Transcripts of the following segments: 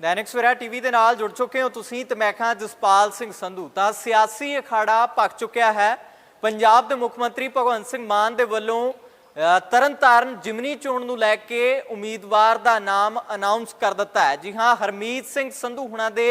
Dainik Savera TV ਦੇ ਨਾਲ ਜੁੜ ਚੁੱਕੇ ਹੋ। ਤੁਸੀਂ ਤੇ ਮੈਂ ਖਾਂ ਜਸਪਾਲ ਸਿੰਘ ਸੰਧੂ। ਤਾਂ ਸਿਆਸੀ ਅਖਾੜਾ ਪੱਕ ਚੁੱਕਿਆ ਹੈ। ਪੰਜਾਬ ਦੇ ਮੁੱਖ ਮੰਤਰੀ ਭਗਵੰਤ ਸਿੰਘ ਮਾਨ ਦੇ ਵੱਲੋਂ ਤਰਨਤਾਰਨ ਜਿਮਨੀ ਚੋਣ ਨੂੰ ਲੈ ਕੇ ਉਮੀਦਵਾਰ ਦਾ ਨਾਮ ਅਨਾਉਂਸ ਕਰ ਦਿੱਤਾ ਹੈ। ਜੀ ਹਾਂ, ਹਰਮੀਤ ਸਿੰਘ ਸੰਧੂ ਹੁਣਾਂ ਦੇ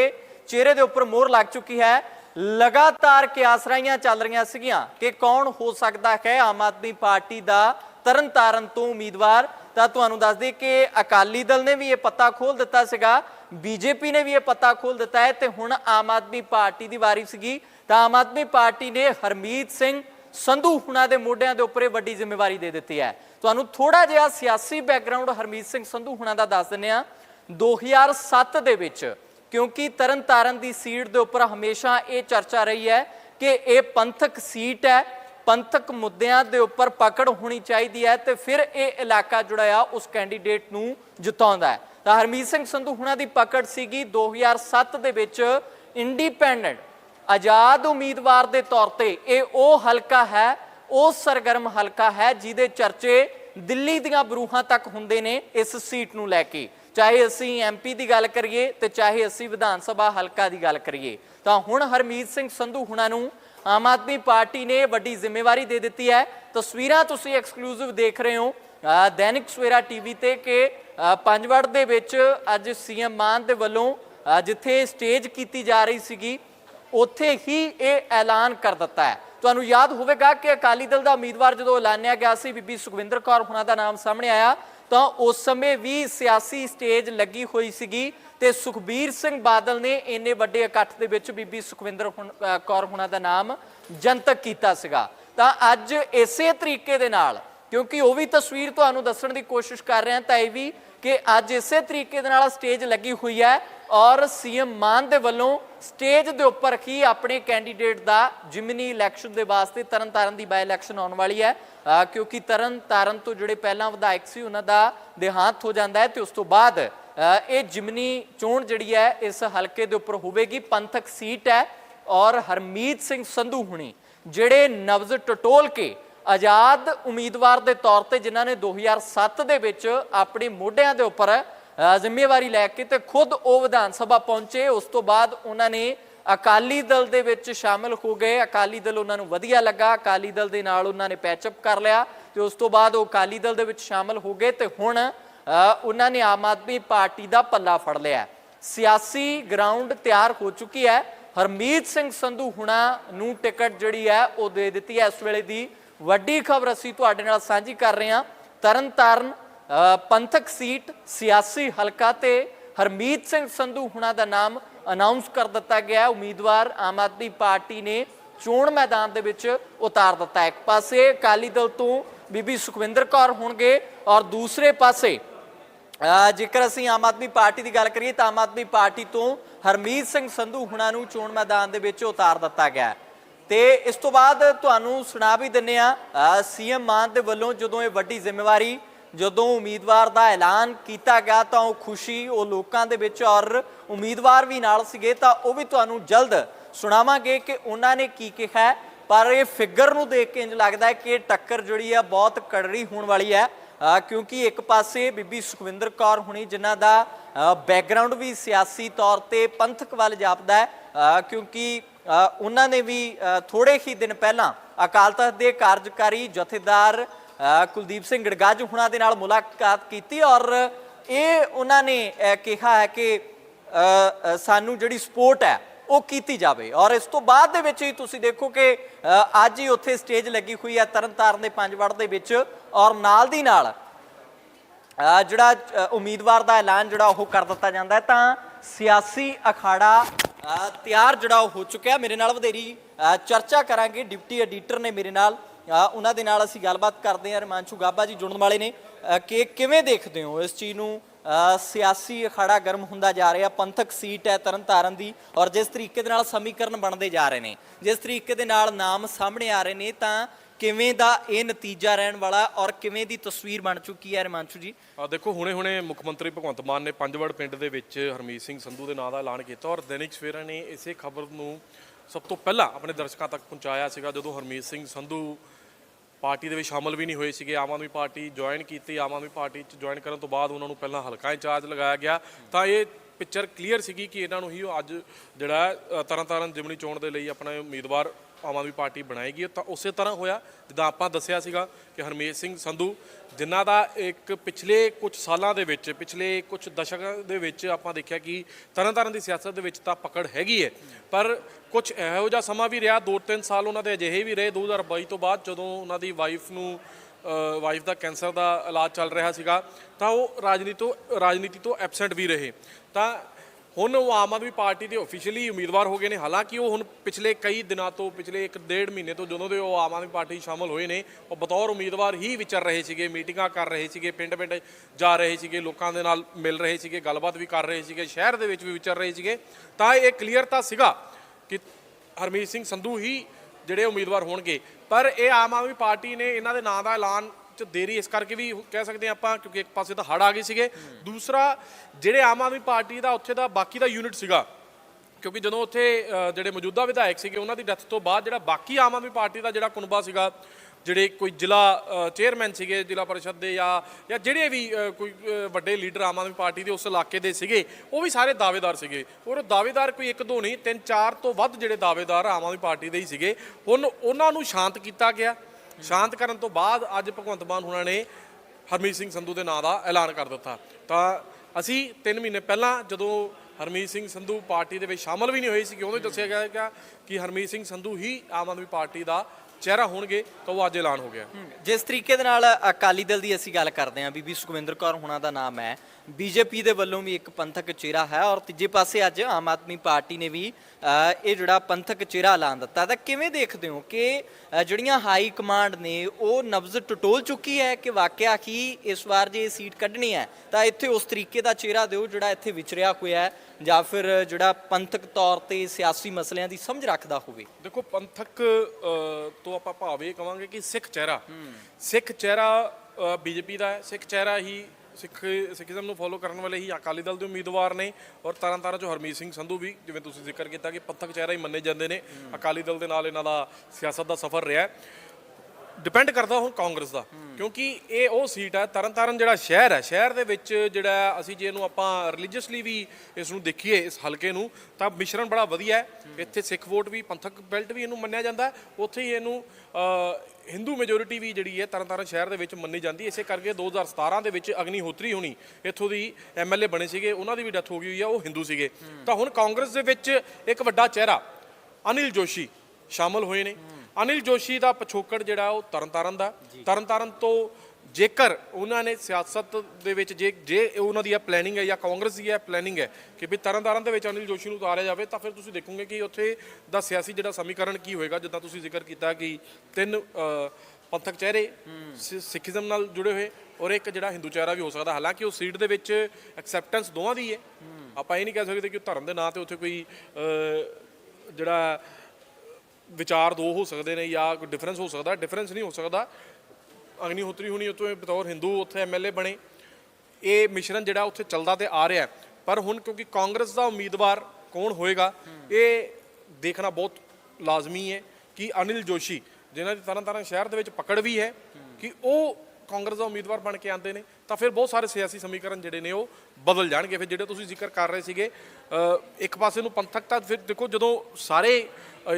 ਚਿਹਰੇ ਦੇ ਉੱਪਰ ਮੋਹਰ ਲੱਗ ਚੁੱਕੀ ਹੈ। ਲਗਾਤਾਰ ਕਿਆਸਰਾਈਆਂ ਚੱਲ ਰਹੀਆਂ ਸੀਗੀਆਂ ਕਿ ਕੌਣ ਹੋ ਸਕਦਾ ਹੈ? ਆਮ ਆਦਮੀ ਪਾਰਟੀ ਦਾ ਤਰਨਤਾਰਨ ਤੋਂ ਉਮੀਦਵਾਰ। ਤਾਂ ਤੁਹਾਨੂੰ ਦੱਸ ਦਈਏ ਕਿ ਅਕਾਲੀ ਦਲ ਨੇ ਵੀ ਇਹ ਪੱਤਾ ਖੋਲ ਦਿੱਤਾ ਸੀਗਾ, ਬੀਜੇਪੀ ਨੇ ਵੀ ਇਹ ਪੱਤਾ ਖੋਲ ਦਿੱਤਾ ਹੈ ਤੇ ਹੁਣ ਆਮ ਆਦਮੀ ਪਾਰਟੀ ਦੀ ਵਾਰੀ ਸੀਗੀ। ਤਾਂ ਆਮ ਆਦਮੀ ਪਾਰਟੀ ਨੇ ਹਰਮੀਤ ਸਿੰਘ ਸੰਧੂ ਹੁਣਾਂ ਦੇ ਮੋਢਿਆਂ ਦੇ ਉੱਪਰ ਵੱਡੀ ਜ਼ਿੰਮੇਵਾਰੀ ਦੇ ਦਿੱਤੀ ਹੈ। ਤੁਹਾਨੂੰ ਥੋੜਾ ਜਿਹਾ ਸਿਆਸੀ ਬੈਕਗ੍ਰਾਉਂਡ ਹਰਮੀਤ ਸਿੰਘ ਸੰਧੂ ਹੁਣਾਂ ਦਾ ਦੱਸ ਦਿੰਨੇ ਆ 2007 ਦੇ ਵਿੱਚ, ਕਿਉਂਕਿ ਤਰਨਤਾਰਨ ਦੀ ਸੀਟ ਦੇ ਉੱਪਰ ਹਮੇਸ਼ਾ ਇਹ ਚਰਚਾ ਰਹੀ ਹੈ ਕਿ ਇਹ ਪੰਥਕ ਸੀਟ ਹੈ ਪੰਥਕ ਮੁੱਦਿਆਂ ਦੇ ਉੱਪਰ ਪਕੜ ਹੋਣੀ ਚਾਹੀਦੀ ਹੈ ਤੇ ਫਿਰ ਇਹ ਇਲਾਕਾ ਜਿਹੜਾ ਆ, ਉਸ ਕੈਂਡੀਡੇਟ ਨੂੰ ਜਿਤਾਉਂਦਾ ਹੈ। ਤਾਂ ਹਰਮੀਤ ਸਿੰਘ ਸੰਧੂ ਹੁਣਾਂ ਦੀ ਪਕੜ ਸੀਗੀ 2007 ਦੇ ਵਿੱਚ ਇੰਡੀਪੈਂਡੈਂਟ ਆਜ਼ਾਦ ਉਮੀਦਵਾਰ ਦੇ ਤੌਰ ਤੇ। ਇਹ ਉਹ ਹਲਕਾ ਹੈ, ਉਹ ਸਰਗਰਮ ਹਲਕਾ ਹੈ ਜਿਹਦੇ ਚਰਚੇ ਦਿੱਲੀ ਦੀਆਂ ਬਰੂਹਾਂ ਤੱਕ ਹੁੰਦੇ ਨੇ ਇਸ ਸੀਟ ਨੂੰ ਲੈ ਕੇ। ਚਾਹੇ ਅਸੀਂ ਐਮਪੀ ਦੀ ਗੱਲ ਕਰੀਏ ਤੇ ਚਾਹੇ ਅਸੀਂ ਵਿਧਾਨ ਸਭਾ ਹਲਕਾ ਦੀ ਗੱਲ ਕਰੀਏ। ਤਾਂ ਹੁਣ ਹਰਮੀਤ ਸਿੰਘ ਸੰਧੂ ਹੁਣਾਂ ਨੂੰ ਆਮ ਆਦਮੀ ਪਾਰਟੀ ਨੇ ਵੱਡੀ ਜ਼ਿੰਮੇਵਾਰੀ ਦੇ ਦਿੱਤੀ ਹੈ। ਤਸਵੀਰਾਂ ਤੁਸੀਂ ਐਕਸਕਲੂਸਿਵ ਦੇਖ ਰਹੇ ਹੋ। ਦੈਨਿਕ ਸਵੇਰਾ ਟੀਵੀ ਤੇ ਕਿ ਪੰਜਵੜ ਦੇ ਵਿੱਚ ਅੱਜ ਸੀਐਮ ਮਾਨ ਦੇ ਵੱਲੋਂ ਜਿੱਥੇ ਸਟੇਜ ਕੀਤੀ ਜਾ ਰਹੀ ਸੀਗੀ, ਉੱਥੇ ਹੀ ਇਹ ਐਲਾਨ ਕਰ ਦਿੱਤਾ ਹੈ। ਤੁਹਾਨੂੰ ਯਾਦ ਹੋਵੇਗਾ ਕਿ ਅਕਾਲੀ ਦਲ ਦਾ ਉਮੀਦਵਾਰ ਜਦੋਂ ਐਲਾਨਿਆ ਗਿਆ ਸੀ ਬੀਬੀ ਸੁਖਵਿੰਦਰ ਕੌਰ, ਹੁਣਾਂ ਦਾ ਨਾਮ ਸਾਹਮਣੇ ਆਇਆ, ਤਾਂ ਉਸ ਸਮੇਂ ਵੀ ਸਿਆਸੀ ਸਟੇਜ ਲੱਗੀ ਹੋਈ ਸੀਗੀ ਤੇ ਸੁਖਬੀਰ ਸਿੰਘ ਬਾਦਲ ਨੇ ਇੰਨੇ ਵੱਡੇ ਇਕੱਠ ਦੇ ਵਿੱਚ ਬੀਬੀ ਸੁਖਵਿੰਦਰ ਹੁਣ- ਕੌਰ ਹੁਣਾਂ ਦਾ ਨਾਮ ਜਨਤਕ ਕੀਤਾ ਸੀਗਾ। ਤਾਂ ਅੱਜ ਇਸੇ ਤਰੀਕੇ ਦੇ ਨਾਲ, ਕਿਉਂਕਿ ਉਹ ਵੀ ਤਸਵੀਰ ਤੁਹਾਨੂੰ ਦੱਸਣ ਦੀ ਕੋਸ਼ਿਸ਼ ਕਰ ਰਹੇ ਹਾਂ, ਤਾਂ ਇਹ ਵੀ ਕਿ ਅੱਜ ਇਸੇ ਤਰੀਕੇ ਦੇ ਨਾਲ ਸਟੇਜ ਲੱਗੀ ਹੋਈ ਹੈ ਔਰ ਸੀਐਮ ਮਾਨ ਦੇ ਵੱਲੋਂ ਸਟੇਜ ਦੇ ਉੱਪਰ ਹੀ ਆਪਣੇ ਕੈਂਡੀਡੇਟ ਦਾ ਜਿਮਨੀ ਇਲੈਕਸ਼ਨ ਦੇ ਵਾਸਤੇ ਤਰਨਤਾਰਨ ਦੀ ਬਾਈ ਇਲੈਕਸ਼ਨ ਆਉਣ ਵਾਲੀ ਹੈ। ਅ, ਕਿਉਂਕਿ ਤਰਨਤਾਰਨ ਤੋਂ ਜਿਹੜੇ ਪਹਿਲਾਂ ਵਿਧਾਇਕ ਸੀ ਉਹਨਾਂ ਦਾ ਦੇਹਾਂਤ ਹੋ ਜਾਂਦਾ ਹੈ ਤੇ ਉਸ ਤੋਂ ਬਾਅਦ ਇਹ ਜਿਮਨੀ ਚੋਣ ਜਿਹੜੀ ਹੈ ਇਸ ਹਲਕੇ ਦੇ ਉੱਪਰ ਹੋਵੇਗੀ। ਪੰਥਕ ਸੀਟ ਹੈ ਔਰ ਹਰਮੀਤ ਸਿੰਘ ਸੰਧੂ ਹੁਣੀ ਜਿਹੜੇ ਨਵਜ ਟਟੋਲ ਕੇ ਆਜ਼ਾਦ ਉਮੀਦਵਾਰ ਦੇ ਤੌਰ ਤੇ ਜਿਨ੍ਹਾਂ ਨੇ 2007 ਦੇ ਵਿੱਚ ਆਪਣੇ ਮੋਢਿਆਂ ਦੇ ਉੱਪਰ ਜ਼ਿੰਮੇਵਾਰੀ ਲੈ ਕੇ ਤੇ ਖੁਦ ਉਹ ਵਿਧਾਨ ਸਭਾ ਪਹੁੰਚੇ ਉਸ ਤੋਂ ਬਾਅਦ ਉਹਨਾਂ ਨੇ ਅਕਾਲੀ ਦਲ ਦੇ ਵਿੱਚ ਸ਼ਾਮਲ ਹੋ ਗਏ। ਅਕਾਲੀ ਦਲ ਉਹਨਾਂ ਨੂੰ ਵਧੀਆ ਲੱਗਾ। ਅਕਾਲੀ ਦਲ ਦੇ ਨਾਲ ਉਹਨਾਂ ਨੇ ਪੈਚਅਪ ਕਰ ਲਿਆ ਤੇ ਉਸ ਤੋਂ ਬਾਅਦ ਉਹ ਅਕਾਲੀ ਦਲ ਦੇ ਵਿੱਚ ਸ਼ਾਮਲ ਹੋ ਗਏ ਤੇ ਹੁਣ ਅ, ਉਹਨਾਂ ਨੇ ਆਮ ਆਦਮੀ ਪਾਰਟੀ ਦਾ ਪੱਲਾ ਫੜ ਲਿਆ। ਸਿਆਸੀ ਗਰਾਊਂਡ ਤਿਆਰ ਹੋ ਚੁੱਕੀ ਹੈ। ਹਰਮੀਤ ਸਿੰਘ ਸੰਧੂ ਹੁਣਾ ਨੂੰ ਟਿਕਟ ਜਿਹੜੀ ਹੈ ਉਹ ਦੇ ਦਿੱਤੀ ਹੈ ਇਸ ਵੇਲੇ ਦੀ। ਵੱਡੀ ਖਬਰ ਅਸੀਂ ਤੁਹਾਡੇ ਨਾਲ ਸਾਂਝੀ ਕਰ ਰਹੇ ਹਾਂ। ਤਰਨਤਾਰਨ ਅ, ਪੰਥਕ ਸੀਟ ਸਿਆਸੀ ਹਲਕਾ ਤੇ ਹਰਮੀਤ ਸਿੰਘ ਸੰਧੂ ਹੁਣਾ ਦਾ ਨਾਮ ਅਨਾਉਂਸ ਕਰ ਦਿੱਤਾ ਗਿਆ ਹੈ। ਉਮੀਦਵਾਰ ਆਮ ਆਦਮੀ ਪਾਰਟੀ ਨੇ ਚੋਣ ਮੈਦਾਨ ਦੇ ਵਿੱਚ ਉਤਾਰ ਦਿੱਤਾ ਇੱਕ ਪਾਸੇ ਅਕਾਲੀ ਦਲ ਤੋਂ ਬੀਬੀ ਸੁਖਵਿੰਦਰ ਕੌਰ ਹੋਣਗੇ ਔਰ ਦੂਸਰੇ ਪਾਸੇ ਜੇਕਰ ਅਸੀਂ ਆਮ ਆਦਮੀ ਪਾਰਟੀ ਦੀ ਗੱਲ ਕਰੀਏ ਤਾਂ ਆਮ ਆਦਮੀ ਪਾਰਟੀ ਤੋਂ ਹਰਮੀਤ ਸਿੰਘ ਸੰਧੂ ਹੁਣਾਂ ਨੂੰ ਚੋਣ ਮੈਦਾਨ ਦੇ ਵਿੱਚ ਉਤਾਰ ਦਿੱਤਾ ਗਿਆ ਹੈ। ਤੇ ਇਸ ਤੋਂ ਬਾਅਦ ਤੁਹਾਨੂੰ ਸੁਣਾ ਵੀ ਦਿੰਨੇ ਆ ਸੀਐਮ ਮਾਨ ਦੇ ਵੱਲੋਂ ਜਦੋਂ ਇਹ ਵੱਡੀ ਜ਼ਿੰਮੇਵਾਰੀ, ਜਦੋਂ ਉਮੀਦਵਾਰ ਦਾ ਐਲਾਨ ਕੀਤਾ ਗਿਆ ਤਾਂ ਉਹ ਖੁਸ਼ੀ, ਉਹ ਲੋਕਾਂ ਦੇ ਵਿੱਚ ਔਰ ਉਮੀਦਵਾਰ ਵੀ ਨਾਲ ਸੀਗੇ ਤਾਂ ਉਹ ਵੀ ਤੁਹਾਨੂੰ ਜਲਦ ਸੁਣਾਵਾਂਗੇ ਕਿ ਉਹਨਾਂ ਨੇ ਕੀ ਕਿਹਾ ਪਰ ਇਹ ਫਿਗਰ ਨੂੰ ਦੇਖ ਕੇ ਇੰਜ ਲੱਗਦਾ ਹੈ ਕਿ ਟੱਕਰ ਜਿਹੜੀ ਆ ਬਹੁਤ ਕੜਰੀ ਹੋਣ ਵਾਲੀ ਹੈ ਕਿਉਂਕਿ ਇੱਕ ਪਾਸੇ ਬੀਬੀ ਸੁਖਵਿੰਦਰ ਕੌਰ ਹੁਣੀ ਜਿਨ੍ਹਾਂ ਦਾ ਬੈਕਗ੍ਰਾਉਂਡ ਵੀ ਸਿਆਸੀ ਤੌਰ ਤੇ ਪੰਥਕ ਵੱਲ ਜਾਪਦਾ ਹੈ ਕਿਉਂਕਿ ਉਹਨਾਂ ਨੇ ਵੀ ਅ, ਥੋੜੇ ਹੀ ਦਿਨ ਪਹਿਲਾਂ ਅਕਾਲ ਤਖਤ ਦੇ ਕਾਰਜਕਾਰੀ ਜਥੇਦਾਰ ਕੁਲਦੀਪ ਸਿੰਘ ਗੜਗਾਜ ਹੁਣਾਂ ਦੇ ਨਾਲ ਮੁਲਾਕਾਤ ਕੀਤੀ ਔਰ ਇਹ ਉਹਨਾਂ ਨੇ ਕਿਹਾ ਹੈ ਕਿ ਸਾਨੂੰ ਜਿਹੜੀ ਸਪੋਰਟ ਹੈ ਉਹ ਕੀਤੀ ਜਾਵੇ ਔਰ ਇਸ ਤੋਂ ਬਾਅਦ ਦੇ ਵਿੱਚ ਹੀ ਤੁਸੀਂ ਦੇਖੋ ਕਿ ਅੱਜ ਹੀ ਉੱਥੇ ਸਟੇਜ ਲੱਗੀ ਹੋਈ ਹੈ ਤਰਨਤਾਰਨ ਦੇ ਪੰਜਵੜ ਦੇ ਵਿੱਚ ਔਰ ਨਾਲ ਦੀ ਨਾਲ ਜਿਹੜਾ ਉਮੀਦਵਾਰ ਦਾ ਐਲਾਨ ਜਿਹੜਾ ਉਹ ਕਰ ਦਿੱਤਾ ਜਾਂਦਾ ਹੈ ਤਾਂ ਸਿਆਸੀ ਅਖਾੜਾ ਤਿਆਰ ਜਿਹੜਾ ਉਹ ਹੋ ਚੁੱਕਿਆ। ਮੇਰੇ ਨਾਲ ਵਧੇਰੀ ਚਰਚਾ ਕਰਾਂਗੇ। ਡਿਪਟੀ ਐਡੀਟਰ ਨੇ ਮੇਰੇ ਨਾਲ ਉਹਨਾਂ ਦੇ ਨਾਲ ਅਸੀਂ ਗੱਲਬਾਤ ਕਰਦੇ ਹਾਂ। ਰਮਾਂਸ਼ੂ ਗਾਬਾ ਜੀ ਜੁੜਨ ਵਾਲੇ ਨੇ। ਕਿ ਕਿਵੇਂ ਦੇਖਦੇ ਹੋ ਇਸ ਚੀਜ਼ ਨੂੰ? ਸਿਆਸੀ ਅਖਾੜਾ ਗਰਮ ਹੁੰਦਾ ਜਾ ਰਿਹਾ, ਪੰਥਕ ਸੀਟ ਹੈ ਤਰਨਤਾਰਨ ਦੀ, ਔਰ ਜਿਸ ਤਰੀਕੇ ਦੇ ਨਾਲ ਸਮੀਕਰਨ ਬਣਦੇ ਜਾ ਰਹੇ ਨੇ, ਜਿਸ ਤਰੀਕੇ ਦੇ ਨਾਲ ਨਾਮ ਸਾਹਮਣੇ ਆ ਰਹੇ ਨੇ, ਤਾਂ ਕਿਵੇਂ ਦਾ ਇਹ ਨਤੀਜਾ ਰਹਿਣ ਵਾਲਾ ਔਰ ਕਿਵੇਂ ਦੀ ਤਸਵੀਰ ਬਣ ਚੁੱਕੀ ਹੈ ਰਮਾਂਸ਼ੂ ਜੀ? ਆ ਦੇਖੋ ਹੁਣੇ ਹੁਣੇ ਮੁੱਖ ਮੰਤਰੀ ਭਗਵੰਤ ਮਾਨ ਨੇ ਪੰਜਵੜ ਪਿੰਡ ਦੇ ਵਿੱਚ ਹਰਮੀਤ ਸਿੰਘ ਸੰਧੂ ਦੇ ਨਾਂ ਦਾ ਐਲਾਨ ਕੀਤਾ ਔਰ ਦੈਨਿਕ ਸਵੇਰਾ ਨੇ ਇਸੇ ਖਬਰ ਨੂੰ ਸਭ ਤੋਂ ਪਹਿਲਾਂ ਆਪਣੇ ਦਰਸ਼ਕਾਂ ਤੱਕ ਪਹੁੰਚਾਇਆ ਸੀਗਾ ਜਦੋਂ ਹਰਮੀਤ ਸਿੰਘ ਸੰਧੂ ਪਾਰਟੀ ਦੇ ਵਿੱਚ ਸ਼ਾਮਲ ਵੀ ਨਹੀਂ ਹੋਏ ਸੀਗੇ। ਆਮ ਆਦਮੀ ਪਾਰਟੀ ਜੁਆਇਨ ਕੀਤੀ ਆਮ ਆਦਮੀ ਪਾਰਟੀ ਚ ਜੁਆਇਨ ਕਰਨ ਤੋਂ ਬਾਅਦ ਉਹਨਾਂ ਨੂੰ ਪਹਿਲਾਂ ਹਲਕਾ ਇੰਚਾਰਜ ਲਗਾਇਆ ਗਿਆ। ਤਾਂ ਇਹ ਪਿਕਚਰ ਕਲੀਅਰ ਸੀਗੀ ਕਿ ਇਹਨਾਂ ਨੂੰ ਹੀ ਉਹ ਅੱਜ ਜਿਹੜਾ ਹੈ, ਅ, ਤਰਨਤਾਰਨ ਜਿਮਨੀ ਚੋਣ ਦੇ ਲਈ ਆਪਣਾ ਉਮੀਦਵਾਰ ਆਮ ਆਦਮੀ ਪਾਰਟੀ ਬਣਾਏਗੀ, ਤਾਂ ਉਸੇ ਤਰ੍ਹਾਂ ਹੋਇਆ। ਜਿੱਦਾਂ ਆਪਾਂ ਦੱਸਿਆ ਸੀਗਾ ਕਿ ਹਰਮੀਤ ਸਿੰਘ ਸੰਧੂ, ਜਿਨ੍ਹਾਂ ਦਾ ਇੱਕ ਪਿਛਲੇ ਕੁਝ ਸਾਲਾਂ ਦੇ ਵਿੱਚ, ਪਿਛਲੇ ਕੁਝ ਦਸ਼ਕਾਂ ਦੇ ਵਿੱਚ ਆਪਾਂ ਦੇਖਿਆ ਕਿ ਤਰ੍ਹਾਂ ਤਰ੍ਹਾਂ ਦੀ ਸਿਆਸਤ ਦੇ ਵਿੱਚ ਤਾਂ ਪਕੜ ਹੈਗੀ ਹੈ ਪਰ ਕੁਝ ਇਹੋ ਜਿਹਾ ਸਮਾਂ ਵੀ ਰਿਹਾ 2-3 ਸਾਲ ਉਹਨਾਂ ਦੇ ਅਜਿਹੇ ਵੀ ਰਹੇ। 2022 ਤੋਂ ਬਾਅਦ ਜਦੋਂ ਉਹਨਾਂ ਦੀ ਵਾਈਫ ਨੂੰ ਵਾਈਫ ਦਾ ਕੈਂਸਰ ਦਾ ਇਲਾਜ ਚੱਲ ਰਿਹਾ ਸੀਗਾ, ਤਾਂ ਉਹ ਰਾਜਨੀਤੀ ਤੋਂ ਰਾਜਨੀਤੀ ਤੋਂ ਐਬਸੈਂਟ ਵੀ ਰਹੇ। ਤਾਂ ਹੁਣ ਉਹ ਆਮ ਆਦਮੀ ਪਾਰਟੀ ਦੇ ਅਫੀਸ਼ੀਅਲੀ ਉਮੀਦਵਾਰ ਹੋ ਗਏ ਨੇ। ਹਾਲਾਂਕਿ ਉਹ ਹੁਣ ਪਿਛਲੇ ਕਈ ਦਿਨਾਂ ਤੋਂ, ਪਿਛਲੇ 1.5 ਮਹੀਨੇ ਤੋਂ ਜਦੋਂ ਦੇ ਉਹ ਆਮ ਆਦਮੀ ਪਾਰਟੀ ਸ਼ਾਮਲ ਹੋਏ ਨੇ, ਉਹ ਬਤੌਰ ਉਮੀਦਵਾਰ ਹੀ ਵਿਚਰ ਰਹੇ ਸੀਗੇ, ਮੀਟਿੰਗਾਂ ਕਰ ਰਹੇ ਸੀਗੇ, ਪਿੰਡ-ਪਿੰਡ ਜਾ ਰਹੇ ਸੀਗੇ, ਲੋਕਾਂ ਦੇ ਨਾਲ ਮਿਲ ਰਹੇ ਸੀਗੇ, ਗੱਲਬਾਤ ਵੀ ਕਰ ਰਹੇ ਸੀਗੇ, ਸ਼ਹਿਰ ਦੇ ਵਿੱਚ ਵੀ ਵਿਚਰ ਰਹੇ ਸੀਗੇ। ਤਾਂ ਇਹ ਕਲੀਅਰ ਤਾਂ ਸੀਗਾ ਕਿ ਹਰਮੀਤ ਸਿੰਘ ਸੰਧੂ ਹੀ ਜਿਹੜੇ ਉਮੀਦਵਾਰ ਹੋਣਗੇ। ਪਰ ਇਹ ਆਮ ਆਦਮੀ ਪਾਰਟੀ ਨੇ ਇਹਨਾਂ ਦੇ ਨਾਂ ਦਾ ਐਲਾਨ ਚ ਦੇਰੀ ਇਸ ਕਰਕੇ ਵੀ ਕਹਿ ਸਕਦੇ ਹਾਂ ਆਪਾਂ, ਕਿਉਂਕਿ ਇੱਕ ਪਾਸੇ ਤਾਂ ਹੜ ਆ ਗਏ ਸੀਗੇ। ਦੂਸਰਾ, ਜਿਹੜੇ ਆਮ ਆਦਮੀ ਪਾਰਟੀ ਦਾ, ਉੱਥੇ ਦਾ ਬਾਕੀ ਦਾ ਯੂਨਿਟ ਸੀਗਾ। ਕਿਉਂਕਿ ਜਦੋਂ ਉੱਥੇ ਜਿਹੜੇ ਮੌਜੂਦਾ ਵਿਧਾਇਕ ਸੀਗੇ, ਉਹਨਾਂ ਦੀ ਡੈਥ ਤੋਂ ਬਾਅਦ ਜਿਹੜਾ ਬਾਕੀ ਆਮ ਆਦਮੀ ਪਾਰਟੀ ਦਾ ਜਿਹੜਾ ਕੁਨਬਾ ਸੀਗਾ, ਜਿਹੜੇ ਕੋਈ ਜ਼ਿਲ੍ਹਾ ਚੇਅਰਮੈਨ ਸੀਗੇ, ਜ਼ਿਲ੍ਹਾ ਪਰਿਸ਼ਦ ਦੇ ਜਾਂ ਜਾਂ ਜਿਹੜੇ ਵੀ ਕੋਈ ਵੱਡੇ ਲੀਡਰ ਆਮ ਆਦਮੀ ਪਾਰਟੀ ਦੇ ਉਸ ਇਲਾਕੇ ਦੇ ਸੀਗੇ, ਉਹ ਵੀ ਸਾਰੇ ਦਾਅਵੇਦਾਰ ਸੀਗੇ। ਔਰ ਉਹ ਦਾਅਵੇਦਾਰ ਕੋਈ ਇੱਕ ਦੋ ਨਹੀਂ, ਤਿੰਨ ਚਾਰ ਤੋਂ ਵੱਧ ਜਿਹੜੇ ਦਾਅਵੇਦਾਰ ਆਮ ਆਦਮੀ ਪਾਰਟੀ ਦੇ ਹੀ ਸੀਗੇ। ਹੁਣ ਉਹਨਾਂ ਨੂੰ ਸ਼ਾਂਤ ਕੀਤਾ ਗਿਆ। ਸ਼ਾਂਤ ਕਰਨ ਤੋਂ ਬਾਅਦ ਅੱਜ ਭਗਵੰਤ ਮਾਨ ਹੁਣਾਂ ਨੇ ਹਰਮੀਤ ਸਿੰਘ ਸੰਧੂ ਦੇ ਨਾਂ ਦਾ ਐਲਾਨ ਕਰ ਦਿੱਤਾ। ਤਾਂ ਅਸੀਂ 3 ਮਹੀਨੇ ਪਹਿਲਾਂ ਜਦੋਂ ਹਰਮੀਤ ਸਿੰਘ ਸੰਧੂ ਪਾਰਟੀ ਦੇ ਵਿੱਚ ਸ਼ਾਮਲ ਵੀ ਨਹੀਂ ਹੋਏ ਸੀ ਕਿ ਉਦੋਂ ਦੱਸਿਆ ਗਿਆ ਹੈਗਾ ਕਿ ਹਰਮੀਤ ਸਿੰਘ ਸੰਧੂ ਹੀ ਆਮ ਆਦਮੀ ਪਾਰਟੀ ਦਾ ਚਿਹਰਾ ਹੋਣਗੇ, ਤਾਂ ਉਹ ਅੱਜ ਐਲਾਨ ਹੋ ਗਿਆ। ਜਿਸ ਤਰੀਕੇ ਦੇ ਨਾਲ ਅਕਾਲੀ ਦਲ ਦੀ ਅਸੀਂ ਗੱਲ ਕਰਦੇ ਹਾਂ, ਬੀਬੀ ਸੁਖਵਿੰਦਰ ਕੌਰ ਹੁਣਾਂ ਦਾ ਨਾਮ ਹੈ। ਬੀਜੇਪੀ ਦੇ ਵੱਲੋਂ ਵੀ ਇੱਕ ਪੰਥਕ ਚਿਹਰਾ ਹੈ ਔਰ ਤੀਜੇ ਪਾਸੇ ਅੱਜ ਆਮ ਆਦਮੀ ਪਾਰਟੀ ਨੇ ਵੀ ਇਹ ਜਿਹੜਾ ਪੰਥਕ ਚਿਹਰਾ ਐਲਾਨ ਦਿੱਤਾ। ਤਾਂ ਕਿਵੇਂ ਦੇਖਦੇ ਹੋ ਕਿ ਜਿਹੜੀਆਂ ਹਾਈ ਕਮਾਂਡ ਨੇ ਉਹ ਨਬਜ਼ ਟਟੋਲ ਚੁੱਕੀ ਹੈ ਕਿ ਵਾਕਿਆ ਹੀ ਇਸ ਵਾਰ ਜੇ ਇਹ ਸੀਟ ਕੱਢਣੀ ਹੈ ਤਾਂ ਇੱਥੇ ਉਸ ਤਰੀਕੇ ਦਾ ਚਿਹਰਾ ਦਿਓ ਜਿਹੜਾ ਇੱਥੇ ਵਿਚਰਿਆ ਹੋਇਆ ਹੈ ਜਾਂ ਫਿਰ ਜਿਹੜਾ ਪੰਥਕ ਤੌਰ ਤੇ ਸਿਆਸੀ ਮਸਲਿਆਂ ਦੀ ਸਮਝ ਰੱਖਦਾ ਹੋਵੇ? ਦੇਖੋ ਪੰਥਕ ਤੋਂ ਆਪਾਂ ਭਾਵ ਕਵਾਂਗੇ ਕਿ ਸਿੱਖ ਚਿਹਰਾ। ਸਿੱਖ ਚਿਹਰਾ ਬੀਜੇਪੀ ਦਾ ਹੈ। ਸਿੱਖ ਚਿਹਰਾ ਹੀ ਸਿੱਖ ਸਿੱਖੀਜ਼ਮ ਨੂੰ ਫੋਲੋ ਕਰਨ ਵਾਲੇ ਹੀ ਅਕਾਲੀ ਦਲ ਦੇ ਉਮੀਦਵਾਰ ਨੇ ਔਰ ਤਰ੍ਹਾਂ ਚੋਂ ਹਰਮੀਤ ਸਿੰਘ ਸੰਧੂ ਵੀ ਜਿਵੇਂ ਤੁਸੀਂ ਜ਼ਿਕਰ ਕੀਤਾ ਕਿ ਪੰਥਕ ਚਿਹਰਾ ਹੀ ਮੰਨੇ ਜਾਂਦੇ ਨੇ। ਅਕਾਲੀ ਦਲ ਦੇ ਨਾਲ ਇਹਨਾਂ ਦਾ ਸਿਆਸਤ ਦਾ ਸਫ਼ਰ ਰਿਹਾ ਹੈ। ਡਿਪੈਂਡ ਕਰਦਾ ਹੁਣ ਕਾਂਗਰਸ ਦਾ ਕਿਉਂਕਿ ਇਹ ਉਹ ਸੀਟ ਹੈ ਤਰਨਤਾਰਨ ਜਿਹੜਾ ਸ਼ਹਿਰ ਹੈ ਸ਼ਹਿਰ ਦੇ ਵਿੱਚ ਜਿਹੜਾ ਅਸੀਂ ਜੇ ਇਹਨੂੰ ਆਪਾਂ ਰਿਲੀਜੀਅਸਲੀ ਵੀ ਇਸ ਨੂੰ ਦੇਖੀਏ ਇਸ ਹਲਕੇ ਨੂੰ ਤਾਂ ਮਿਸ਼ਰਣ ਬੜਾ ਵਧੀਆ ਹੈ। ਇੱਥੇ ਸਿੱਖ ਵੋਟ ਵੀ ਪੰਥਕ ਬੈਲਟ ਵੀ ਇਹਨੂੰ ਮੰਨਿਆ ਜਾਂਦਾ। ਉੱਥੇ ਹੀ ਇਹਨੂੰ ਹਿੰਦੂ ਮੈਜੋਰਿਟੀ ਵੀ ਜਿਹੜੀ ਹੈ ਤਰਨਤਾਰਨ ਸ਼ਹਿਰ ਦੇ ਵਿੱਚ ਮੰਨੀ ਜਾਂਦੀ ਹੈ। ਇਸੇ ਕਰਕੇ 2017 ਦੇ ਵਿੱਚ ਅਗਨੀ ਹੋਤਰੀ ਹੋਣੀ ਇੱਥੋਂ ਦੀ ਐਮਐਲਏ ਬਣੇ ਸੀਗੇ। ਉਹਨਾਂ ਦੀ ਵੀ ਡੈਥ ਹੋ ਗਈ ਹੋਈ ਆ ਉਹ ਹਿੰਦੂ ਸੀਗੇ। ਤਾਂ ਹੁਣ ਕਾਂਗਰਸ ਦੇ ਵਿੱਚ ਇੱਕ ਵੱਡਾ ਚਿਹਰਾ ਅਨਿਲ ਜੋਸ਼ੀ ਸ਼ਾਮਲ ਹੋਏ ਨੇ। ਅਨਿਲ ਜੋਸ਼ੀ ਦਾ ਪਿਛੋਕੜ ਜਿਹੜਾ ਉਹ ਤਰਨਤਾਰਨ ਦਾ। ਤਰਨਤਾਰਨ ਤੋਂ ਜੇਕਰ ਉਹਨਾਂ ਨੇ ਸਿਆਸਤ ਦੇ ਵਿੱਚ ਜੇ ਜੇ ਉਹਨਾਂ ਦੀ ਇਹ ਪਲੈਨਿੰਗ ਹੈ ਜਾਂ ਕਾਂਗਰਸ ਦੀ ਇਹ ਪਲੈਨਿੰਗ ਹੈ ਕਿ ਵੀ ਤਰਨਤਾਰਨ ਦੇ ਵਿੱਚ ਅਨਿਲ ਜੋਸ਼ੀ ਨੂੰ ਉਤਾਰਿਆ ਜਾਵੇ ਤਾਂ ਫਿਰ ਤੁਸੀਂ ਦੇਖੋਗੇ ਕਿ ਉੱਥੇ ਦਾ ਸਿਆਸੀ ਜਿਹੜਾ ਸਮੀਕਰਨ ਕੀ ਹੋਏਗਾ ਜਿੱਦਾਂ ਤੁਸੀਂ ਜ਼ਿਕਰ ਕੀਤਾ ਕਿ ਤਿੰਨ ਪੰਥਕ ਚਿਹਰੇ ਸਿੱਖੀਜ਼ਮ ਨਾਲ ਜੁੜੇ ਹੋਏ ਔਰ ਇੱਕ ਜਿਹੜਾ ਹਿੰਦੂ ਚਿਹਰਾ ਵੀ ਹੋ ਸਕਦਾ। ਹਾਲਾਂਕਿ ਉਹ ਸੀਟ ਦੇ ਵਿੱਚ ਐਕਸੈਪਟੈਂਸ ਦੋਵਾਂ ਦੀ ਹੈ। ਆਪਾਂ ਇਹ ਨਹੀਂ ਕਹਿ ਸਕਦੇ ਕਿ ਉਹ ਧਰਮ ਦੇ ਨਾਂ ਤੇ ਉੱਥੇ ਕੋਈ ਜਿਹੜਾ ਵਿਚਾਰ ਦੋ ਹੋ ਸਕਦੇ ਨੇ ਜਾਂ ਕੋਈ ਡਿਫਰੈਂਸ ਹੋ ਸਕਦਾ। ਡਿਫਰੈਂਸ ਨਹੀਂ ਹੋ ਸਕਦਾ। ਅਗਨੀਹੋਤਰੀ ਹੁਣੀ, ਉੱਥੇ ਬਤੌਰ ਹਿੰਦੂ ਉੱਥੇ ਐਮਐਲਏ ਬਣੇ। ਇਹ ਮਿਸ਼ਰਣ ਜਿਹੜਾ ਉੱਥੇ ਚੱਲਦਾ ਤੇ ਆ ਰਿਹਾ ਪਰ ਹੁਣ ਕਿਉਂਕਿ ਕਾਂਗਰਸ ਦਾ ਉਮੀਦਵਾਰ ਕੌਣ ਹੋਏਗਾ, ਇਹ ਦੇਖਣਾ ਬਹੁਤ ਲਾਜ਼ਮੀ ਹੈ ਕਿ ਅਨਿਲ ਜੋਸ਼ੀ, ਜਿਨ੍ਹਾਂ ਦੀ ਤਰ੍ਹਾਂ ਤਰ੍ਹਾਂ ਸ਼ਹਿਰ ਦੇ ਵਿੱਚ ਪਕੜ ਵੀ ਹੈ ਕਿ ਉਹ ਕਾਂਗਰਸ ਦਾ ਉਮੀਦਵਾਰ ਬਣ ਕੇ ਆਉਂਦੇ ਨੇ, ਤਾਂ ਫਿਰ ਬਹੁਤ ਸਾਰੇ ਸਿਆਸੀ ਸਮੀਕਰਨ ਜਿਹੜੇ ਨੇ ਉਹ ਬਦਲ ਜਾਣਗੇ। ਫਿਰ ਜਿਹੜੇ ਤੁਸੀਂ ਜ਼ਿਕਰ ਕਰ ਰਹੇ ਸੀਗੇ ਇੱਕ ਪਾਸੇ ਨੂੰ ਪੰਥਕ ਤਾਂ ਫਿਰ ਦੇਖੋ ਜਦੋਂ ਸਾਰੇ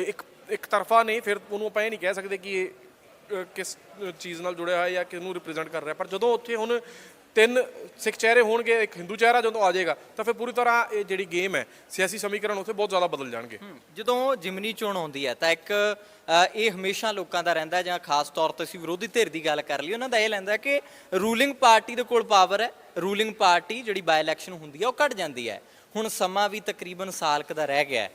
ਇੱਕ ਇੱਕ ਤਰਫਾ ਨੇ, ਫਿਰ ਉਹਨੂੰ ਆਪਾਂ ਇਹ ਨਹੀਂ ਕਹਿ ਸਕਦੇ ਕਿ ਇਹ ਕਿਸ ਚੀਜ਼ ਨਾਲ ਜੁੜਿਆ ਹੋਇਆ ਜਾਂ ਕਿਸ ਨੂੰ ਰਿਪਰੈਜ਼ੈਂਟ ਕਰ ਰਿਹਾ। ਪਰ ਜਦੋਂ ਉੱਥੇ ਹੁਣ ਤਿੰਨ ਸਿੱਖ ਚਿਹਰੇ ਹੋਣਗੇ, ਇੱਕ ਹਿੰਦੂ ਚਿਹਰਾ ਜਦੋਂ ਆ ਜਾਏਗਾ, ਤਾਂ ਫਿਰ ਪੂਰੀ ਤਰ੍ਹਾਂ ਇਹ ਜਿਹੜੀ ਗੇਮ ਹੈ, ਸਿਆਸੀ ਸਮੀਕਰਨ ਉੱਥੇ ਬਹੁਤ ਜ਼ਿਆਦਾ ਬਦਲ ਜਾਣਗੇ। ਜਦੋਂ ਜਿਮਨੀ ਚੋਣ ਆਉਂਦੀ ਹੈ, ਤਾਂ ਇੱਕ ਇਹ ਹਮੇਸ਼ਾ ਲੋਕਾਂ ਦਾ ਰਹਿੰਦਾ ਜਾਂ ਖਾਸ ਤੌਰ ਤੇ ਅਸੀਂ ਵਿਰੋਧੀ ਧਿਰ ਦੀ ਗੱਲ ਕਰ ਲਈ ਉਹਨਾਂ ਦਾ ਇਹ ਲੈਂਦਾ ਕਿ ਰੂਲਿੰਗ ਪਾਰਟੀ ਦੇ ਕੋਲ ਪਾਵਰ ਹੈ ਰੂਲਿੰਗ ਪਾਰਟੀ ਜਿਹੜੀ ਬਾਈ ਇਲੈਕਸ਼ਨ ਹੁੰਦੀ ਹੈ, ਉਹ ਘਟ ਜਾਂਦੀ ਹੈ। ਹੁਣ ਸਮਾਂ ਵੀ ਤਕਰੀਬਨ ਸਾਲ ਕੁ ਦਾ ਰਹਿ ਗਿਆ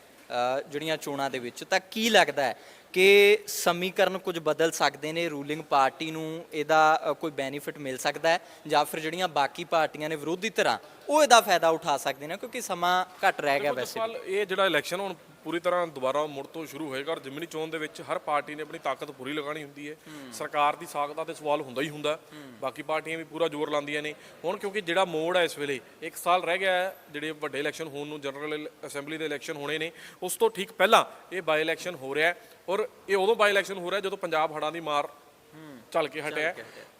ਜਿਹੜੀਆਂ ਚੋਣਾਂ ਦੇ ਵਿੱਚ, ਤਾਂ ਕੀ ਲੱਗਦਾ ਹੈ? ਕਿ ਸਮੀਕਰਨ ਕੁਝ ਬਦਲ ਸਕਦੇ ਨੇ ਰੂਲਿੰਗ ਪਾਰਟੀ ਨੂੰ ਇਹਦਾ ਅ, ਕੋਈ ਬੈਨੀਫਿਟ ਮਿਲ ਸਕਦਾ ਹੈ ਜਾਂ ਫਿਰ ਜਿਹੜੀਆਂ ਬਾਕੀ ਪਾਰਟੀਆਂ ਨੇ ਵਿਰੋਧੀ ਧਿਰਾਂ ਉਹ ਇਹਦਾ ਫਾਇਦਾ ਉਠਾ ਸਕਦੇ ਨੇ ਕਿਉਂਕਿ ਸਮਾਂ ਘਟ ਰਹਿ ਗਿਆ ਵੈਸੇ ਸਵਾਲ ਇਹ ਜਿਹੜਾ ਇਲੈਕਸ਼ਨ ਹੁਣ ਪੂਰੀ ਤਰ੍ਹਾਂ ਦੁਬਾਰਾ ਮੁੜ ਤੋਂ ਸ਼ੁਰੂ ਹੋਏਗਾ ਔਰ ਜਿਮਨੀ ਚੋਣ ਦੇ ਵਿੱਚ ਹਰ ਪਾਰਟੀ ਨੇ ਆਪਣੀ ਤਾਕਤ ਪੂਰੀ ਲਗਾਣੀ ਹੁੰਦੀ ਹੈ। ਸਰਕਾਰ ਦੀ ਸਾਖ ਦਾ ਤੇ ਸਵਾਲ ਹੁੰਦਾ ਹੀ ਹੁੰਦਾ। ਬਾਕੀ ਪਾਰਟੀਆਂ ਵੀ ਪੂਰਾ ਜ਼ੋਰ ਲਾਉਂਦੀਆਂ ਨੇ। ਹੁਣ ਕਿਉਂਕਿ ਜਿਹੜਾ ਮੋੜ ਹੈ ਇਸ ਵੇਲੇ ਇੱਕ ਸਾਲ ਰਹਿ ਗਿਆ ਹੈ ਜਿਹੜੇ ਵੱਡੇ ਇਲੈਕਸ਼ਨ ਹੋਣ ਨੂੰ ਜਨਰਲ ਅਸੈਂਬਲੀ ਦੇ ਇਲੈਕਸ਼ਨ ਹੋਣੇ ਨੇ ਉਸ ਤੋਂ ਠੀਕ ਪਹਿਲਾਂ ਇਹ ਬਾਈ ਇਲੈਕਸ਼ਨ ਹੋ ਰਿਹਾ ਹੈ। ਔਰ ਇਹ ਉਦੋਂ ਬਾਈ ਇਲੈਕਸ਼ਨ ਹੋ ਰਿਹਾ ਜਦੋਂ ਪੰਜਾਬ ਹੜ੍ਹਾਂ ਦੀ ਮਾਰ ਚੱਲ ਕੇ ਹਟਿਆ।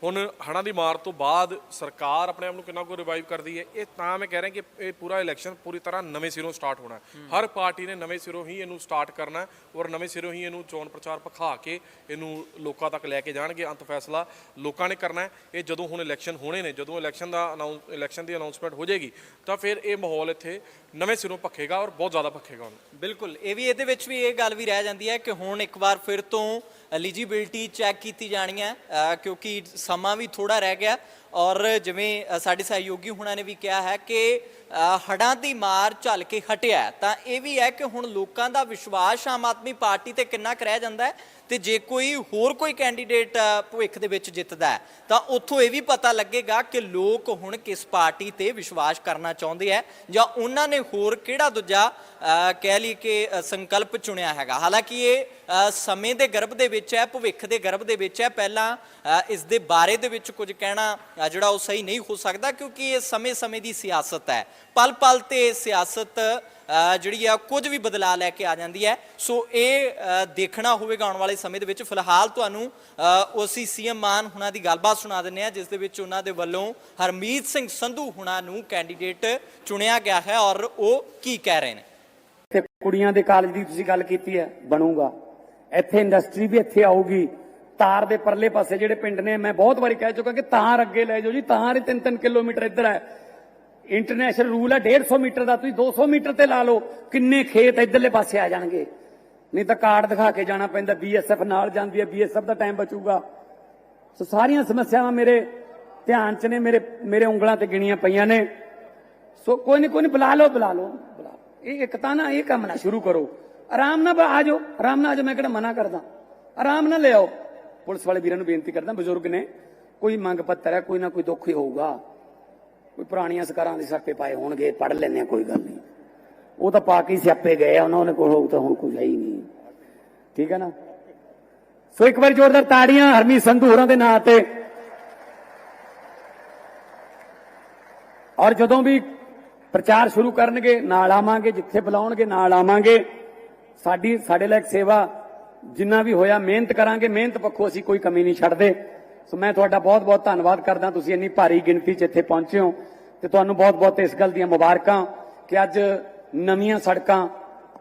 ਹੁਣ ਹੜ੍ਹਾਂ ਦੀ ਮਾਰ ਤੋਂ ਬਾਅਦ ਸਰਕਾਰ ਆਪਣੇ ਆਪ ਨੂੰ ਕਿੰਨਾ ਕੁ ਰਿਵਾਈਵ ਕਰਦੀ ਹੈ ਇਹ ਤਾਂ ਮੈਂ ਕਹਿ ਰਿਹਾ ਕਿ ਇਹ ਪੂਰਾ ਇਲੈਕਸ਼ਨ ਪੂਰੀ ਤਰ੍ਹਾਂ ਨਵੇਂ ਸਿਰੋਂ ਸਟਾਰਟ ਹੋਣਾ ਹਰ ਪਾਰਟੀ ਨੇ ਨਵੇਂ ਸਿਰੋਂ ਹੀ ਇਹਨੂੰ ਸਟਾਰਟ ਕਰਨਾ ਔਰ ਨਵੇਂ ਸਿਰੋਂ ਹੀ ਇਹਨੂੰ ਚੋਣ ਪ੍ਰਚਾਰ ਪਖਾ ਕੇ ਇਹਨੂੰ ਲੋਕਾਂ ਤੱਕ ਲੈ ਕੇ ਜਾਣਗੇ ਅੰਤ ਫੈਸਲਾ ਲੋਕਾਂ ਨੇ ਕਰਨਾ ਇਹ ਜਦੋਂ ਹੁਣ ਇਲੈਕਸ਼ਨ ਹੋਣੇ ਨੇ ਜਦੋਂ ਇਲੈਕਸ਼ਨ ਦਾ ਅਨਾਉਂਸ ਇਲੈਕਸ਼ਨ ਦੀ ਅਨਾਉਂਸਮੈਂਟ ਹੋ ਜਾਏਗੀ ਤਾਂ ਫਿਰ ਇਹ ਮਾਹੌਲ ਇੱਥੇ ਨਵੇਂ ਸਿਰੋਂ ਪੱਖੇਗਾ ਔਰ ਬਹੁਤ ਜ਼ਿਆਦਾ ਪੱਖੇਗਾ ਹੁਣ ਬਿਲਕੁਲ ਇਹ ਵੀ ਇਹਦੇ ਵਿੱਚ ਵੀ ਇਹ ਗੱਲ ਵੀ ਰਹਿ ਜਾਂਦੀ ਹੈ ਕਿ ਹੁਣ ਇੱਕ ਵਾਰ ਫਿਰ ਤੋਂ ਐਲੀਜੀਬਿਲਟੀ ਚੈੱਕ ਕੀਤੀ ਜਾਣੀ ਹੈ ਅ, ਕਿਉਂਕਿ ਸਮਾਂ ਵੀ ਥੋੜਾ ਰਹਿ ਗਿਆ। ਔਰ ਜਿਵੇਂ ਸਾਡੇ ਸਹਿਯੋਗੀ ਹੁਣਾਂ ਨੇ ਵੀ ਕਿਹਾ ਹੈ ਕਿ ਅ, ਹੜ੍ਹਾਂ ਦੀ ਮਾਰ ਝੱਲ ਕੇ ਹਟਿਆ ਤਾਂ ਇਹ ਵੀ ਹੈ ਕਿ ਹੁਣ ਲੋਕਾਂ ਦਾ ਵਿਸ਼ਵਾਸ ਆਮ ਆਦਮੀ ਪਾਰਟੀ ਤੇ ਕਿੰਨਾ ਕੁ ਰਹਿ ਜਾਂਦਾ ਹੈ ਤੇ ਜੇ ਕੋਈ ਹੋਰ ਕੋਈ ਕੈਂਡੀਡੇਟ ਭਵਿੱਖ ਦੇ ਵਿੱਚ ਜਿੱਤਦਾ ਹੈ ਤਾਂ ਉੱਥੋਂ ਇਹ ਵੀ ਪਤਾ ਲੱਗੇਗਾ ਕਿ ਲੋਕ ਹੁਣ ਕਿਸ ਪਾਰਟੀ ਤੇ ਵਿਸ਼ਵਾਸ ਕਰਨਾ ਚਾਹੁੰਦੇ ਆ ਜਾਂ ਉਹਨਾਂ ਨੇ ਹੋਰ ਕਿਹੜਾ ਦੂਜਾ ਕਹਿ ਲਈ ਕਿ ਸੰਕਲਪ ਚੁਣਿਆ ਹੈਗਾ। ਹਾਲਾਂਕਿ ਇਹ ਸਮੇਂ ਦੇ ਗਰਭ ਦੇ ਵਿੱਚ ਹੈ ਭਵਿੱਖ ਦੇ ਗਰਭ ਦੇ ਵਿੱਚ ਹੈ। ਪਹਿਲਾਂ ਇਸ ਦੇ ਬਾਰੇ ਦੇ ਵਿੱਚ ਕੁਝ ਕਹਿਣਾ ਜਿਹੜਾ ਉਹ ਸਹੀ ਨਹੀਂ ਹੋ ਸਕਦਾ ਕਿਉਂਕਿ ਇਹ ਸਮੇਂ-ਸਮੇਂ ਦੀ ਸਿਆਸਤ ਹੈ। ਪਲ-ਪਲ ਤੇ ਸਿਆਸਤ ਜਿਹੜੀ ਆ, ਕੁਝ ਵੀ ਬਦਲਾਅ ਲੈ ਕੇ ਆ ਜਾਂਦੀ ਹੈ। ਸੋ ਇਹ ਦੇਖਣਾ ਹੋਵੇਗਾ ਆਉਣ ਵਾਲੇ ਸਮੇਂ ਦੇ ਵਿੱਚ। ਫਿਲਹਾਲ ਤੁਹਾਨੂੰ ਓਸੀ ਸੀਐਮ ਮਾਨ ਹੁਣਾਂ ਦੀ ਗੱਲਬਾਤ ਸੁਣਾ ਦਿੰਦੇ ਆ ਜਿਸ ਦੇ ਵਿੱਚ ਉਹਨਾਂ ਦੇ ਵੱਲੋਂ ਹਰਮੀਤ ਸਿੰਘ ਸੰਧੂ ਹੁਣਾਂ ਨੂੰ ਕੈਂਡੀਡੇਟ ਚੁਣਿਆ ਗਿਆ ਹੈ ਔਰ ਉਹ ਕੀ ਕਹਿ ਰਹੇ ਨੇ? ਤੇ ਕੁੜੀਆਂ ਦੇ ਕਾਲਜ ਦੀ ਤੁਸੀਂ ਗੱਲ ਕੀਤੀ ਹੈ, ਬਣੂਗਾ। ਇੱਥੇ ਇੰਡਸਟਰੀ ਵੀ ਇੱਥੇ ਆਊਗੀ। ਤਾਰ ਦੇ ਪਰਲੇ ਪਾਸੇ ਜਿਹੜੇ ਪਿੰਡ ਨੇ, ਮੈਂ ਬਹੁਤ ਵਾਰੀ ਕਹਿ ਚੁੱਕਾ ਕਿ ਤਾਰ ਅੱਗੇ ਲੈ ਜਾਓ ਜੀ, ਤਾਰ ਹੀ 3-3 ਕਿਲੋਮੀਟਰ ਇੱਧਰ ਹੈ। ਇੰਟਰਨੈਸ਼ਨਲ ਰੂਲ ਹੈ 150 ਮੀਟਰ ਦਾ, ਤੁਸੀਂ 200 ਮੀਟਰ ਤੇ ਲਾ ਲਓ, ਕਿੰਨੇ ਖੇਤ ਇੱਧਰਲੇ ਪਾਸੇ ਆ ਜਾਣਗੇ। ਨਹੀਂ ਤਾਂ ਕਾਰਡ ਦਿਖਾ ਕੇ ਜਾਣਾ ਪੈਂਦਾ ਬੀਐਸਐਫ ਨਾਲ ਜਾਂਦੀ ਹੈ ਬੀਐਸਐਫ ਦਾ ਟਾਈਮ ਬਚੂਗਾ। ਸੋ ਸਾਰੀਆਂ ਸਮੱਸਿਆਵਾਂ ਮੇਰੇ ਧਿਆਨ 'ਚ ਨੇ, ਮੇਰੇ ਮੇਰੇ ਉਂਗਲਾਂ ਤੇ ਗਿਣੀਆਂ ਪਈਆਂ ਨੇ। ਸੋ ਕੋਈ ਨਹੀਂ ਕੋਈ ਨਹੀਂ ਬੁਲਾ ਲਓ ਬੁਲਾ ਲਓ ਬੁਲਾ ਲਓ। ਇਹ ਇੱਕ ਤਾਂ ਨਾ, ਇਹ ਕੰਮ ਨਾ ਸ਼ੁਰੂ ਕਰੋ। ਆਰਾਮ ਨਾਲ ਆ ਜਾਓ, ਆਰਾਮ ਨਾਲ ਆ ਜਾਓ, ਮੈਂ ਕਿਹੜਾ ਮਨਾ ਕਰਦਾ। ਆਰਾਮ ਨਾਲ ਲਿਆਓ ਪੁਲਿਸ ਵਾਲੇ ਵੀਰਾਂ ਨੂੰ ਬੇਨਤੀ ਕਰਦਾ, ਬਜ਼ੁਰਗ ਨੇ, ਕੋਈ ਮੰਗ ਪੱਤਰ ਹੈ, ਕੋਈ ਨਾ ਕੋਈ ਦੁੱਖ ਹੀ ਹੋਊਗਾ। ਕੋਈ ਪੁਰਾਣੀਆਂ ਸਕਾਰਾਂ ਦੇ ਸਰਪੇ ਪਾਏ ਹੋਣਗੇ ਪੜ ਲੈਣੇ ਕੋਈ ਗੱਲ ਨਹੀਂ। ਉਹ ਤਾਂ ਪਾ ਕੇ ਸਿਆਪੇ ਗਏ ਆ, ਉਹਨਾਂ ਨੇ ਕੋਲ ਹੋਊ ਤਾਂ ਹੁਣ ਕੋਈ ਹੈ ਹੀ ਨਹੀਂ। ਠੀਕ ਹੈ ਨਾ? ਸੋ ਇੱਕ ਵਾਰੀ ਜ਼ੋਰਦਾਰ ਤਾੜੀਆਂ ਹਰਮੀ ਸੰਧੂ ਹੋਰਾਂ ਦੇ ਨਾਂ ਤੇ। ਔਰ ਜਦੋਂ ਵੀ ਪ੍ਰਚਾਰ ਸ਼ੁਰੂ ਕਰਨਗੇ, ਨਾਲ ਆਵਾਂਗੇ, ਜਿੱਥੇ ਬੁਲਾਉਣਗੇ, ਨਾਲ ਆਵਾਂਗੇ। ਸਾਡੀ, ਸਾਡੇ ਲਈ ਸੇਵਾ ਜਿੰਨਾ ਵੀ ਹੋਇਆ, ਮਿਹਨਤ ਕਰਾਂਗੇ, ਮਿਹਨਤ ਪੱਖੋਂ ਅਸੀਂ ਕੋਈ ਕਮੀ ਨਹੀਂ ਛੱਡਦੇ। ਸੋ ਮੈਂ ਤੁਹਾਡਾ ਬਹੁਤ-ਬਹੁਤ ਧੰਨਵਾਦ ਕਰਦਾ, ਤੁਸੀਂ ਇੰਨੀ ਭਾਰੀ ਗਿਣਤੀ 'ਚ ਇੱਥੇ ਪਹੁੰਚੇ ਹੋ। ਤੇ ਤੁਹਾਨੂੰ ਬਹੁਤ-ਬਹੁਤ ਇਸ ਗੱਲ ਦੀਆਂ ਮੁਬਾਰਕਾਂ ਕਿ ਅੱਜ ਨਵੀਆਂ ਸੜਕਾਂ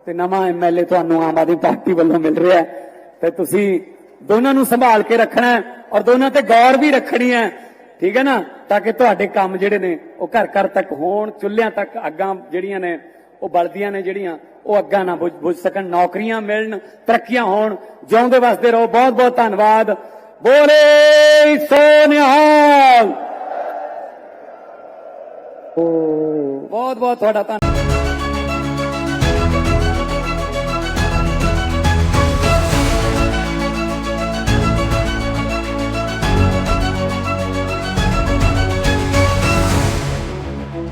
ਤੇ ਨਵਾਂ ਐਮਐਲਏ ਤੁਹਾਨੂੰ ਆਮ ਆਦਮੀ ਪਾਰਟੀ ਵੱਲੋਂ ਮਿਲ ਰਿਹਾ ਹੈ। ਤੇ ਤੁਸੀਂ ਦੋਨਾਂ ਨੂੰ ਸੰਭਾਲ ਕੇ ਰੱਖਣਾ ਔਰ ਦੋਨਾਂ ਤੇ ਗੌਰ ਵੀ ਰੱਖਣੀ ਹੈ। ਠੀਕ ਹੈ ਨਾ? ਤਾਂ ਕਿ ਤੁਹਾਡੇ ਕੰਮ ਜਿਹੜੇ ਨੇ, ਉਹ ਘਰ ਘਰ ਤੱਕ ਹੋਣ, ਚੁੱਲ੍ਹਿਆਂ ਤੱਕ ਅੱਗਾਂ ਜਿਹੜੀਆਂ ਨੇ ਉਹ ਬਲਦੀਆਂ ਨੇ ਜਿਹੜੀਆਂ ਉਹ ਅੱਗਾਂ ਨਾ ਬੁਝ ਸਕਣ ਨੌਕਰੀਆਂ ਮਿਲਣ ਤਰੱਕੀਆਂ ਹੋਣ ਜਿਉਂਦੇ ਵਸਦੇ ਰਹੋ। ਬਹੁਤ ਬਹੁਤ ਧੰਨਵਾਦ। ਬੋਲੇ ਸੋ ਨਿਹਾਲ। ਬਹੁਤ ਬਹੁਤ ਤੁਹਾਡਾ ਧੰਨ